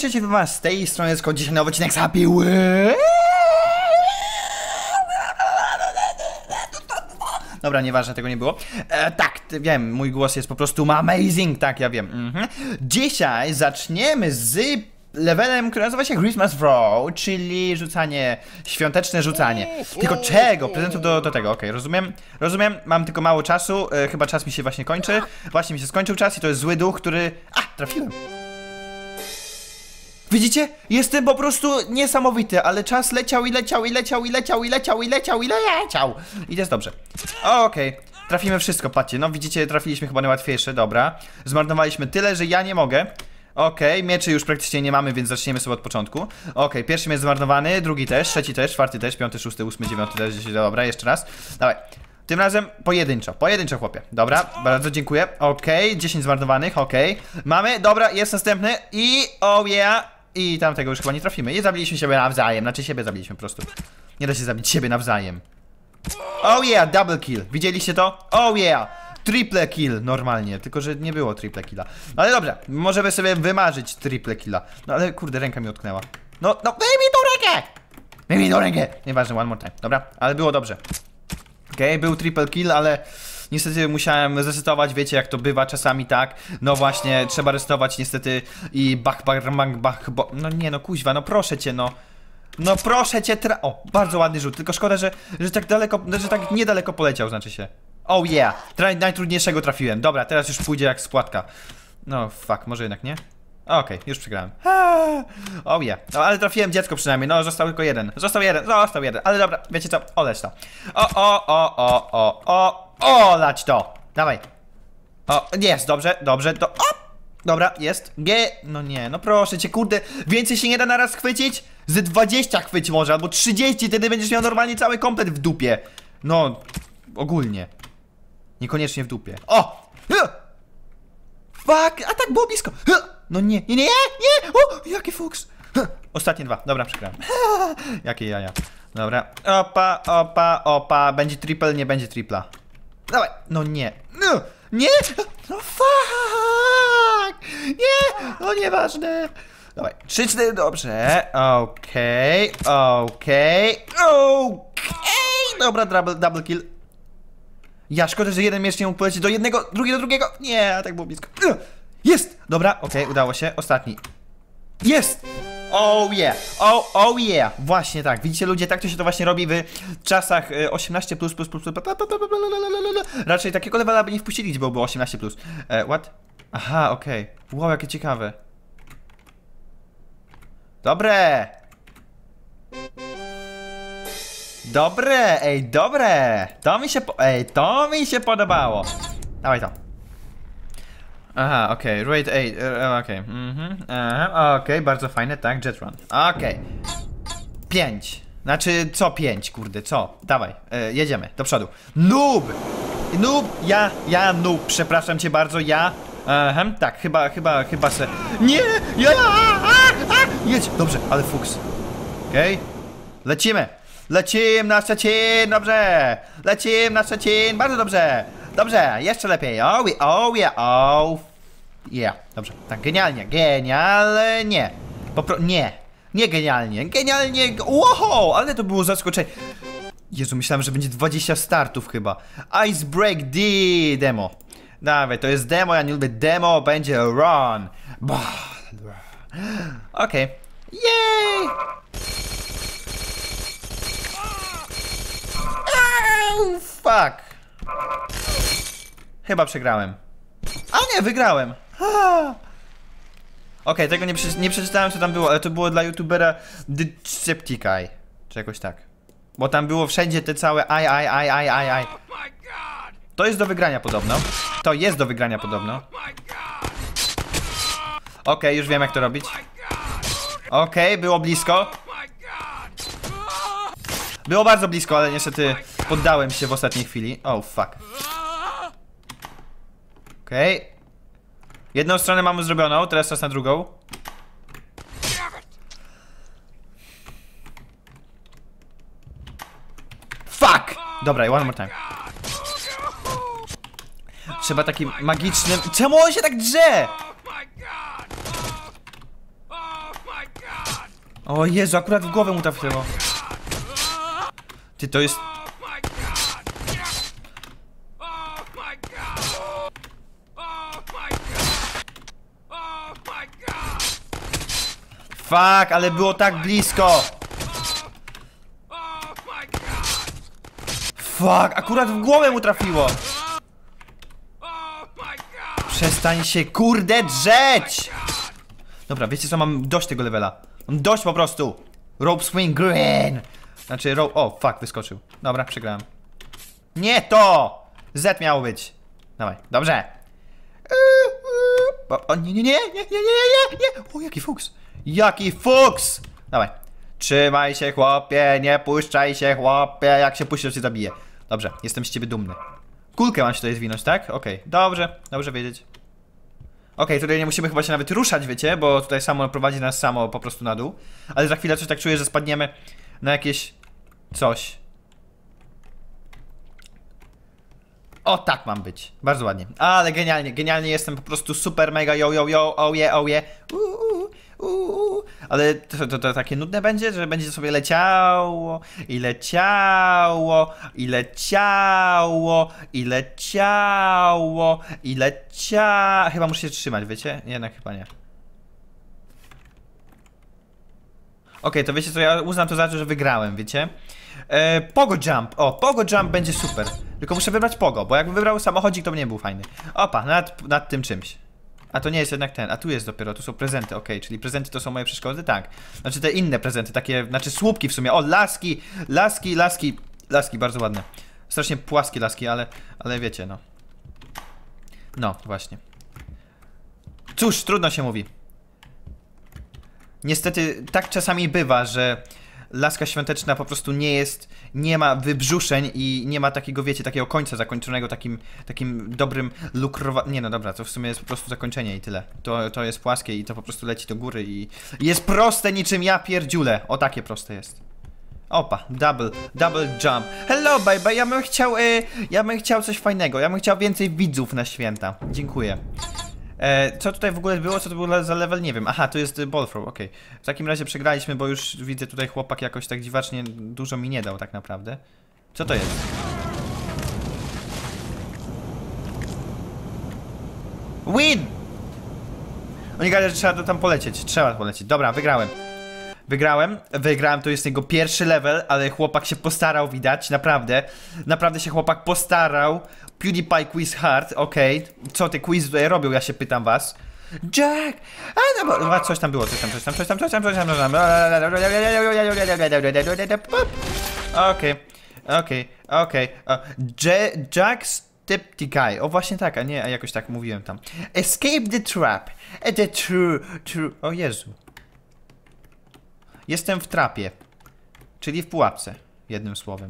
Cześć was, z tej strony jest dzisiaj nowy odcinek zabiły. Dobra, nieważne, tego nie było. E, tak, wiem, mój głos jest po prostu amazing, tak, ja wiem. Mhm. Dzisiaj zaczniemy z levelem, który nazywa się Christmas Throw, czyli rzucanie, świąteczne rzucanie. Tylko czego? Prezentów do, do tego, okej, rozumiem, rozumiem, mam tylko mało czasu, e, chyba czas mi się właśnie kończy. Właśnie mi się skończył czas i to jest zły duch, który... A, trafiłem. Widzicie? Jestem po prostu niesamowity, ale czas leciał i leciał i leciał i leciał i leciał i leciał i leciał. I jest dobrze. Okej. Trafimy wszystko, patrzcie. No widzicie, trafiliśmy chyba najłatwiejsze, dobra. Zmarnowaliśmy tyle, że ja nie mogę. Okej, mieczy już praktycznie nie mamy, więc zaczniemy sobie od początku. Okej, pierwszy jest zmarnowany, drugi też, trzeci też, czwarty też, piąty, szósty, ósmy, dziewiąty też, dziesięć, dobra, jeszcze raz. Dawaj. Tym razem pojedynczo, pojedynczo chłopie. Dobra, bardzo dziękuję. Okej, 10 zmarnowanych, okej. Mamy, dobra, jest następny i oh yeah. I tamtego już chyba nie trafimy. I zabiliśmy siebie nawzajem, znaczy siebie zabiliśmy po prostu. Nie da się zabić siebie nawzajem. Oh yeah, double kill. Widzieliście to? Oh yeah. Triple kill normalnie, tylko że nie było triple killa. No Ale dobra, możemy sobie wymarzyć triple killa. No ale kurde, ręka mi utknęła. No, no, daj mi tą rękę! Daj mi tą rękę! Nieważne, one more time. Dobra, ale było dobrze. Okej, był triple kill, ale niestety musiałem zresetować, wiecie jak to bywa czasami tak. No właśnie, trzeba resetować niestety i bach, bach, bach, bach, bo... No nie no, kuźwa, no proszę cię, no. No proszę cię, tra... O, bardzo ładny rzut, tylko szkoda, że, że tak daleko, że tak niedaleko poleciał, znaczy się. Oh yeah, Tra najtrudniejszego trafiłem. Dobra, teraz już pójdzie jak spłatka. No fuck, może jednak nie? Okej, już przegrałem. Eee, Oh yeah. No, ale trafiłem dziecko przynajmniej. No, został tylko jeden. Został jeden, został jeden. Ale dobra, wiecie co? Oleć to. O, o, o, o, o, o, olać to. Dawaj. O, jest, dobrze, dobrze, to. O! Dobra, jest. Nie, no nie, no proszę cię, kurde. Więcej się nie da naraz chwycić? Z 20 chwyć może, albo 30, wtedy będziesz miał normalnie cały komplet w dupie. No, ogólnie. Niekoniecznie w dupie. O! Fuck, a tak było blisko. No nie, nie, nie, nie! O, jaki fuks! Ostatnie dwa, dobra, przegrałem. Jakie jaja. Dobra, opa, opa, opa. Będzie triple, nie będzie tripla. Dawaj, no nie. No, nie! No fuck! Nie! No nieważne. Dawaj, 3, 4, dobrze. Okej, okej, okej. Dobra, double, double kill. Ja, szkoda, że jeden miecz nie mógł polecieć do jednego, drugi do drugiego. Nie, tak było blisko. Jest! Dobra, okej, udało się. Ostatni. Jest! Oh yeah! Oh, oh yeah! Właśnie tak. Widzicie ludzie, tak to się to właśnie robi w czasach y, 18 plus plus plus plus Raczej takiego levela by nie wpuścili, gdzie byłoby 18 plus. E, what? Aha, okej. Wow, jakie ciekawe. Dobre! Dobre, ej, dobre! To mi się. Ej, to mi się podobało. Dawaj to. Aha, okej, rate 8, e, okej, mhm, aha, okej, bardzo fajne, tak, jet run, okej. 5, znaczy co 5, kurde, co, dawaj, e, jedziemy, do przodu. Noob! Noob, ja, ja noob, przepraszam cię bardzo, ja, aha, tak, chyba, chyba, chyba se, nie, ja, a, a, jedź, dobrze, ale fuks, okej, lecimy, lecimy na Szczecin, dobrze, lecimy na Szczecin, bardzo dobrze, dobrze, jeszcze lepiej, oh, oh yeah, oh, yeah, dobrze, tak, genialnie, genialnie, popro, nie, nie genialnie, genialnie, wow, ale to było zaskoczenie, Jezu, myślałem, że będzie 20 startów chyba, Ice Break D demo, dawaj, to jest demo, ja nie lubię. Demo, będzie run, okej, jej, Au, fuck. Chyba przegrałem. A nie, wygrałem. Okej, tego nie, prze nie przeczytałem co tam było, ale to było dla youtubera Decepticai. Czy jakoś tak. Bo tam było wszędzie te całe aj, aj, aj, aj, aj, aj. To jest do wygrania podobno. To jest do wygrania podobno. Okej, już wiem jak to robić. Okej, było blisko. Było bardzo blisko, ale niestety poddałem się w ostatniej chwili. Oh fuck. Okej. Okay. Jedną stronę mamy zrobioną, teraz czas na drugą. Fuck! Dobra, one more time. Trzeba takim magicznym... Czemu on się tak drze? O Jezu, akurat w głowę mu trafiło. Ty, to jest... Oh my god! Oh my god! Oh my god! Oh my god! Fuck, ale było tak blisko! Fuck, akurat w głowę mu trafiło! Przestań się kurde drzeć! Dobra, wiecie co, mam dość tego levela. Mam dość po prostu! Rope swing green! Znaczy, rope... O, fuck, wyskoczył. Dobra, przegrałem. Nie to! Z miało być. Dawaj, dobrze. O, o nie, nie, nie, nie, nie, nie, nie, nie, nie! O, jaki fuks! Jaki fuks! Dawaj. Trzymaj się, chłopie, nie puszczaj się, chłopie. Jak się puścisz, to cię zabiję. Dobrze, jestem z ciebie dumny. Kulkę mam się tutaj zwinąć, tak? Okej, dobrze, dobrze wiedzieć. Okej, tutaj nie musimy chyba się nawet ruszać, wiecie, bo tutaj samo prowadzi nas samo po prostu na dół. Ale za chwilę coś tak czuję, że spadniemy na jakieś coś. O, tak mam być. Bardzo ładnie. Ale genialnie, genialnie jestem po prostu super mega yo yo yo, oh yeah, oh yeah. Uuu. Ale to, to, to takie nudne będzie, że będzie sobie leciało i leciało i leciało i leciało i lecia... Chyba muszę się trzymać, wiecie? Jednak chyba nie. Okej, to wiecie co, ja uznam to za to, że wygrałem, wiecie? E, pogo Jump, o, Pogo Jump będzie super. Tylko muszę wybrać Pogo, bo jakbym wybrał samochodzik, to by nie był fajny. Opa, nad, nad tym czymś. A to nie jest jednak ten, a tu jest dopiero, tu są prezenty, okej, czyli prezenty to są moje przeszkody? Tak. Znaczy te inne prezenty, takie, znaczy słupki w sumie, o, laski, laski, laski, laski, bardzo ładne. Strasznie płaskie laski, ale, ale wiecie, no. No, właśnie. Cóż, trudno się mówi. Niestety tak czasami bywa, że laska świąteczna po prostu nie jest, nie ma wybrzuszeń i nie ma takiego, wiecie, takiego końca zakończonego takim, takim dobrym lukrowa... Nie no dobra, to w sumie jest po prostu zakończenie i tyle. To, to jest płaskie i to po prostu leci do góry i jest proste niczym ja pierdziule. O takie proste jest. Opa, double, double jump. Hello, baby, ja bym chciał, y, ja bym chciał coś fajnego. Ja bym chciał więcej widzów na święta. Dziękuję. E, co tutaj w ogóle było? Co to było za level? Nie wiem. Aha, to jest y, ball throw, okej. W takim razie przegraliśmy, bo już widzę tutaj chłopak jakoś tak dziwacznie dużo mi nie dał tak naprawdę. Co to jest? Win! Oni gadają, że trzeba tam polecieć. Trzeba polecieć. Dobra, wygrałem. Wygrałem, wygrałem, to jest jego pierwszy level, ale chłopak się postarał, widać, naprawdę. Naprawdę się chłopak postarał. PewDiePie Quiz Hard, okej. Co te quiz tutaj robią, ja się pytam was. Jack! A, no, bo- no, coś tam było, coś tam, coś tam, coś tam, coś tam, coś tam, coś tam. Okej, okej, okej. Jack Stepticai. O, właśnie tak, a nie, a jakoś tak mówiłem tam. Escape the trap. E, The true, true. O Jezu. Jestem w trapie. Czyli w pułapce. Jednym słowem.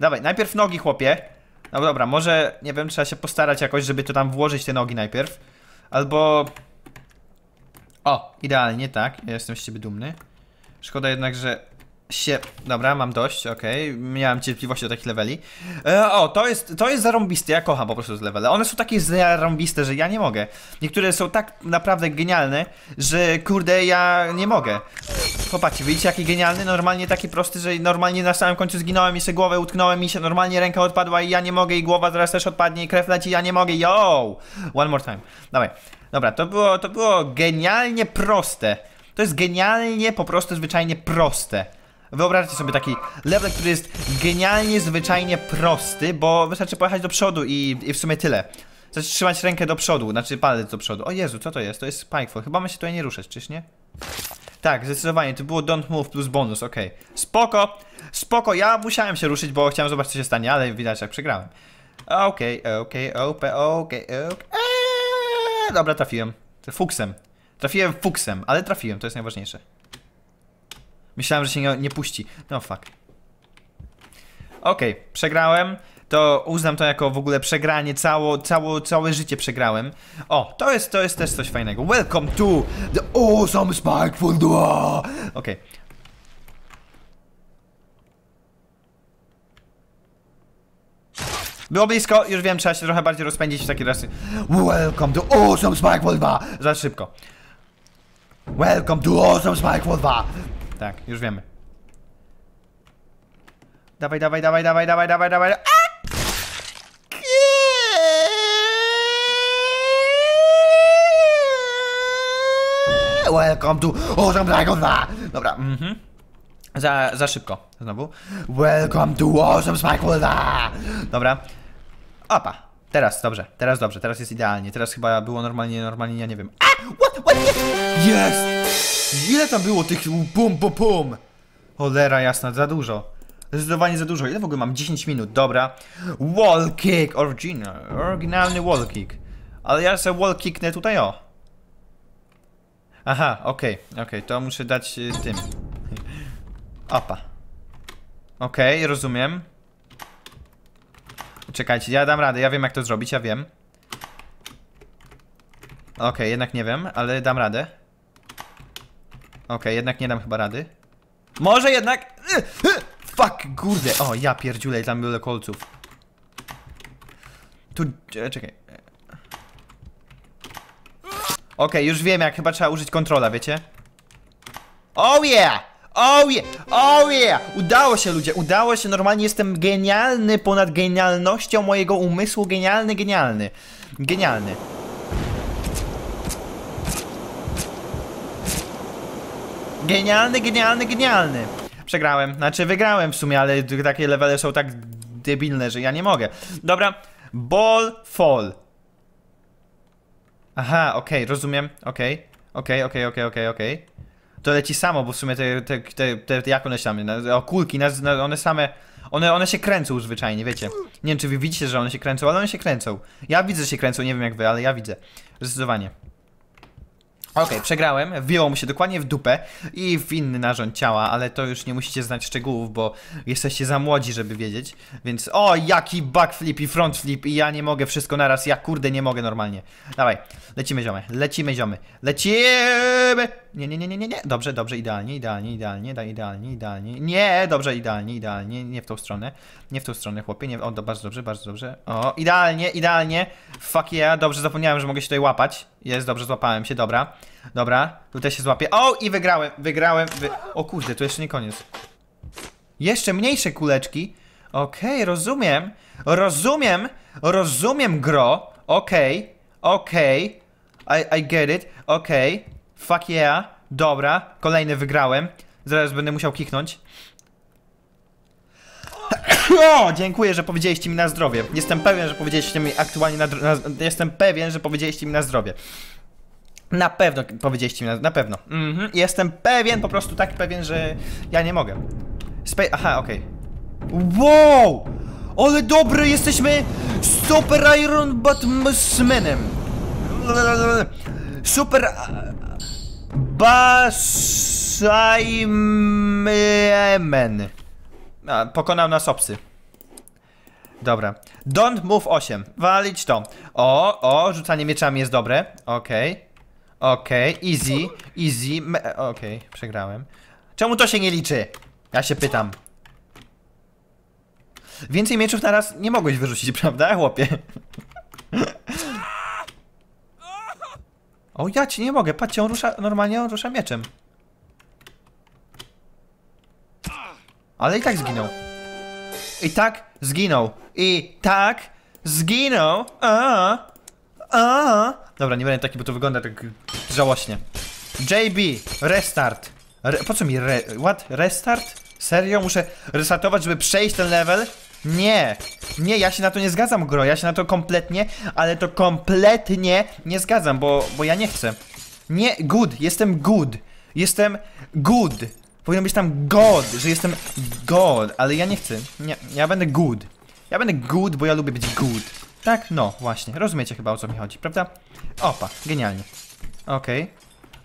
Dawaj, najpierw nogi, chłopie. No dobra, może, nie wiem, trzeba się postarać jakoś, żeby to tam włożyć te nogi najpierw. Albo... O, idealnie, tak. Ja jestem z ciebie dumny. Szkoda jednak, że się... Dobra, mam dość, okej. Miałem cierpliwości do takich leveli. E, o, to jest, to jest zarąbiste, ja kocham po prostu z levele. One są takie zarąbiste, że ja nie mogę. Niektóre są tak naprawdę genialne, że kurde, ja nie mogę. Popatrzcie, widzicie jaki genialny? Normalnie taki prosty, że normalnie na samym końcu zginąłem i sobie głowę utknąłem i się normalnie ręka odpadła i ja nie mogę i głowa zaraz też odpadnie i krew leci, ja nie mogę, yo! One more time. Dawaj. Dobra, to było, to było genialnie proste. To jest genialnie, po prostu zwyczajnie proste. Wyobraźcie sobie taki level, który jest genialnie, zwyczajnie prosty, bo wystarczy pojechać do przodu i, i w sumie tyle. Zatrzymać rękę do przodu, znaczy palec do przodu. O Jezu, co to jest? To jest Spikefall. Chyba ma się tutaj nie ruszać, czyż nie? Tak, zdecydowanie, to było don't move plus bonus, okej. Spoko, spoko, ja musiałem się ruszyć, bo chciałem zobaczyć co się stanie, ale widać jak przegrałem. Okej, okej, okej, okej, okej. Eee, Dobra, trafiłem. Fuksem. Trafiłem fuksem, ale trafiłem, to jest najważniejsze. Myślałem, że się nie, nie puści. No fuck. Okej, przegrałem. To uznam to jako w ogóle przegranie, cało, cało, całe życie przegrałem. O, to jest, to jest też coś fajnego. Welcome to the awesome Spikeful Duo! Okej. Było blisko, już wiem, trzeba się trochę bardziej rozpędzić w takiej razie. Welcome to awesome Spikeful 2! Za szybko. Welcome to awesome Spikeful 2! Tak, już wiemy. Dawaj, dawaj, dawaj, dawaj, dawaj, dawaj, dawaj. Welcome to Awesome 2! Dobra, mhm. Za, za szybko, znowu. Welcome to Awesome 2! Dobra. Opa, teraz, dobrze, teraz dobrze, teraz jest idealnie. Teraz chyba było normalnie, normalnie, ja nie wiem. A! What, what, jest! Ile tam było tych pum, pum, pum? Cholera jasna, za dużo. Zdecydowanie za dużo. Ile w ogóle mam? 10 minut, dobra. Wall kick, original, oryginalny wall kick. Ale ja sobie wall kicknę tutaj, o. Aha, okej, okej, to muszę dać y, tym. Opa. Okej, rozumiem. Czekajcie, ja dam radę, ja wiem jak to zrobić, ja wiem. Okej, jednak nie wiem, ale dam radę. Okej, jednak nie dam chyba rady. Może jednak... Y, y, Fuck, kurde. O, ja pierdziulę, tam było kolców. Tu... e, Czekaj. Okej, już wiem jak chyba trzeba użyć kontrola, wiecie? Oh yeah! Oh yeah! Oh yeah! Udało się ludzie, udało się, normalnie jestem genialny ponad genialnością mojego umysłu, genialny, genialny. Genialny. Genialny, genialny, genialny. Przegrałem, znaczy wygrałem w sumie, ale takie levele są tak debilne, że ja nie mogę. Dobra, ball fall. Aha, okej, rozumiem, okej. Okej, okej, okej, okej, okej. To leci samo, bo w sumie te, te, te, te jak one się tam, na- o kulki, na, na, one same, one, one się kręcą zwyczajnie, wiecie. Nie wiem, czy wy widzicie, że one się kręcą, ale one się kręcą. Ja widzę, że się kręcą, nie wiem jak wy, ale ja widzę. Zdecydowanie. Okej, przegrałem, wbiło mu się dokładnie w dupę i w inny narząd ciała, ale to już nie musicie znać szczegółów, bo jesteście za młodzi, żeby wiedzieć. Więc o, jaki backflip i frontflip i ja nie mogę wszystko naraz, ja kurde nie mogę normalnie. Dawaj, lecimy ziomy, lecimy ziomy, lecimy! Nie, nie, nie, nie, nie, nie, dobrze, dobrze, idealnie, idealnie, idealnie, da, idealnie, idealnie, nie, dobrze, idealnie, idealnie, nie w tą stronę, nie w tą stronę, chłopie, nie, o, do, bardzo dobrze, bardzo dobrze, o, idealnie, idealnie, fuck yeah, dobrze, zapomniałem, że mogę się tutaj łapać, jest, dobrze, złapałem się, dobra, dobra, tutaj się złapię, o, i wygrałem, wygrałem, wy... o kurde, to jeszcze nie koniec. Jeszcze mniejsze kuleczki. Okej, rozumiem. Rozumiem. Rozumiem gro. Okej. Okej. I, I get it. Okej. Fuck yeah. Dobra. Kolejny wygrałem. Zaraz będę musiał kiknąć. O, dziękuję, że powiedzieliście mi na zdrowie. Jestem pewien, że powiedzieliście mi aktualnie na, na Jestem pewien, że powiedzieliście mi na zdrowie. Na pewno powiedzieliście mi na, na pewno. Mhm. Jestem pewien, po prostu tak pewien, że ja nie mogę. Spe Aha, okej. Wow! Ale dobry jesteśmy Super Iron Batmanem. Super Basaimen. A, Pokonał nas obcy. Dobra. Don't move 8. Walić to. O, o, rzucanie mieczami jest dobre. Okej. Okej, easy, easy. Me- Okej, przegrałem. Czemu to się nie liczy? Ja się pytam. Więcej mieczów na raz nie mogłeś wyrzucić, prawda, chłopie? O, ja ci nie mogę. Patrzcie, on rusza, normalnie on rusza mieczem. Ale i tak zginął. I tak zginął. I tak zginął. A, a. Dobra, nie będę taki, bo to wygląda tak żałośnie. JB, restart. Re, po co mi re... What? Restart? Serio? Muszę restartować, żeby przejść ten level? Nie. Nie, ja się na to nie zgadzam, gro. Ja się na to kompletnie, ale to kompletnie nie zgadzam, bo, bo ja nie chcę. Nie, good. Jestem good. Jestem good. Powinno być tam God, że jestem God, ale ja nie chcę. Nie, ja będę good. Ja będę good, bo ja lubię być good. Tak? No, właśnie. Rozumiecie chyba o co mi chodzi, prawda? Opa, genialnie. Okej.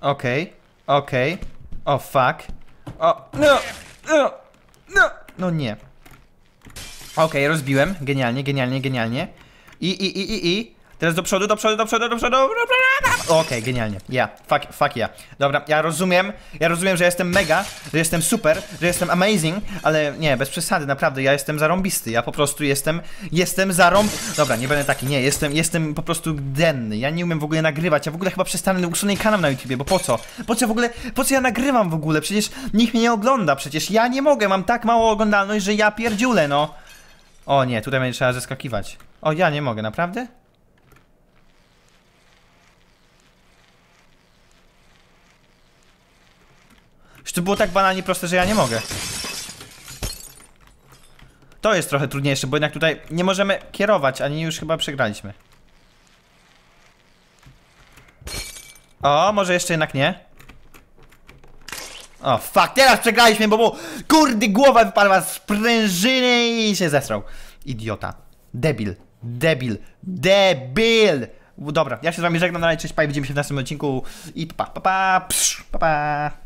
Okej. Okej. O fuck. O. No. No. No. No nie. Okej, rozbiłem. Genialnie, genialnie, genialnie. I, i, i, i, i. Teraz do przodu, do przodu, do przodu, do przodu. Okej, genialnie. Ja, fuck, fuck ja. Dobra, ja rozumiem, ja rozumiem, że jestem mega, że jestem super, że jestem amazing, ale nie, bez przesady, naprawdę, ja jestem zarąbisty, ja po prostu jestem, jestem zarąb... Dobra, nie będę taki, nie, jestem, jestem po prostu denny, ja nie umiem w ogóle nagrywać, ja w ogóle chyba przestanę usunąć kanał na YouTubie, bo po co? Po co w ogóle, po co ja nagrywam w ogóle? Przecież nikt mnie nie ogląda, przecież ja nie mogę, mam tak mało oglądalność, że ja pierdziulę, no. O nie, tutaj będzie trzeba zeskakiwać. O, ja nie mogę, naprawdę? Już to było tak banalnie proste, że ja nie mogę. To jest trochę trudniejsze, bo jednak tutaj nie możemy kierować, ani już chyba przegraliśmy. O, może jeszcze jednak nie. O, fuck, teraz przegraliśmy, bo mu kurde głowa wypadła z prężyny i się zesrał. Idiota. Debil. Debil. Debil. Dobra, ja się z wami żegnam, na razie, cześć, pa, widzimy się w następnym odcinku i pa, pa, pa, psz, pa, pa.